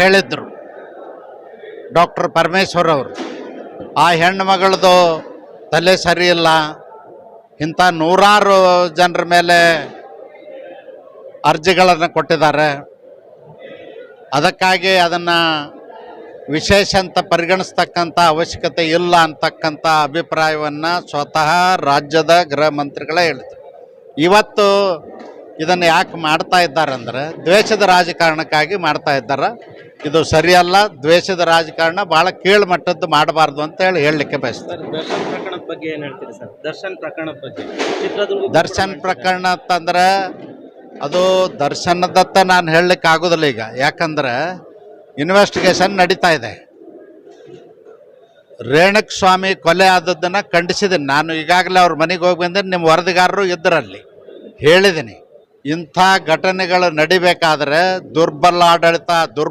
ಹೇಳಿದ್ರು. ಡಾಕ್ಟರ್ ಪರಮೇಶ್ವರ್ ಅವರು, ಆ ಹೆಣ್ಣು ಮಗಳದು ತಲೆ ಸರಿ ಇಲ್ಲ, ಇಂಥ ನೂರಾರು ಜನರ ಮೇಲೆ ಅರ್ಜಿಗಳನ್ನು ಕೊಟ್ಟಿದ್ದಾರೆ. ಅದಕ್ಕಾಗಿ ಅದನ್ನು ವಿಶೇಷ ಅಂತ ಪರಿಗಣಿಸ್ತಕ್ಕಂಥ ಅವಶ್ಯಕತೆ ಇಲ್ಲ ಅಂತಕ್ಕಂಥ ಅಭಿಪ್ರಾಯವನ್ನು ಸ್ವತಃ ರಾಜ್ಯದ ಗೃಹ ಮಂತ್ರಿಗಳೇ ಹೇಳಿದರು. ಇವತ್ತು ಇದನ್ನು ಯಾಕೆ ಮಾಡ್ತಾ ಇದ್ದಾರೆ ಅಂದರೆ ದ್ವೇಷದ ರಾಜಕಾರಣಕ್ಕಾಗಿ ಮಾಡ್ತಾ ಇದ್ದಾರೆ. ಇದು ಸರಿಯಲ್ಲ ದ್ವೇಷದ ರಾಜಕಾರಣ ಭಾಳ ಕೀಳ್ಮಟ್ಟದ್ದು ಮಾಡಬಾರ್ದು ಅಂತ ಹೇಳಿ ಹೇಳಲಿಕ್ಕೆ ಬಯಸ್ತಾರೆ. ದರ್ಶನ್ ಪ್ರಕರಣದ ಬಗ್ಗೆ ಏನ್ ಹೇಳ್ತೀರಿ ಸರ್? ದರ್ಶನ್ ಪ್ರಕರಣದ ಬಗ್ಗೆ. ಚಿತ್ರದುರ್ಗ ದರ್ಶನ್ ಪ್ರಕರಣ ಅಂತಂದ್ರೆ ಅದು ದರ್ಶನದತ್ತ ನಾನು ಹೇಳಲಿಕ್ಕೆ ಆಗೋದಿಲ್ಲ ಈಗ. ಯಾಕಂದ್ರೆ ಇನ್ವೆಸ್ಟಿಗೇಷನ್ ನಡೀತಾ ಇದೆ. ರೇಣುಕ್ ಸ್ವಾಮಿ ಕೊಲೆ ಆದದ್ದನ್ನು ಖಂಡಿಸಿದ್ದೀನಿ ನಾನು ಈಗಾಗಲೇ ಅವ್ರ ಮನೆಗೆ ಹೋಗಿ ನಿಮ್ಮ ವರದಿಗಾರರು ಇದ್ದರಲ್ಲಿ ಹೇಳಿದ್ದೀನಿ ಇಂಥ ಘಟನೆಗಳು ನಡಿಬೇಕಾದ್ರೆ ದುರ್ಬಲ ಆಡಳಿತ ದುರ್